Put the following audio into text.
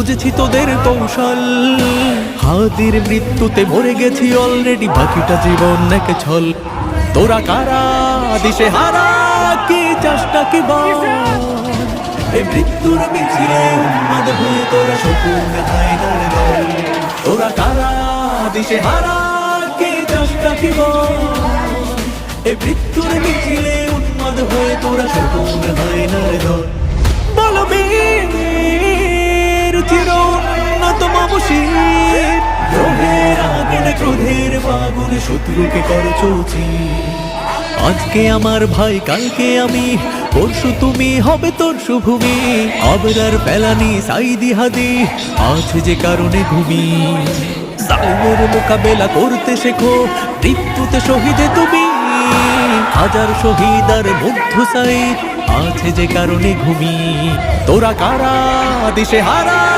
বুঝেছি তোদের কৌশল। হাতির মৃত্যুতে মরে গেছি অলরেডি বাকিটা জীবন নাকি ছল। তোরা কারা? দিশে হারা, কি চাষটা কি মৃত্যুর মিছিলে উন্মাদ হয়ে তোরা শকুন তোরা কারা? দিশে হারা, কে চেষ্টা কি এই মৃত্যুর মিছিলে উন্মাদ হয়ে তোরা শকুন হায়নার দল শত্রুকে করছ আজকে আমার ভাই, কালকে আমি, পরশু তুমি হবে তোর শুভূমি। আবরার পেলানি সাইদি হাদি আছে যে কারণে ঘুমি। সাইনের মোকাবেলা করতে শেখো মৃত্যুতে শহীদে তুমি। হাজার শহীদ আর মুগ্ধ সাইদ আছে যে কারণে ঘুমি। তোরা কারা, দিশে হারা?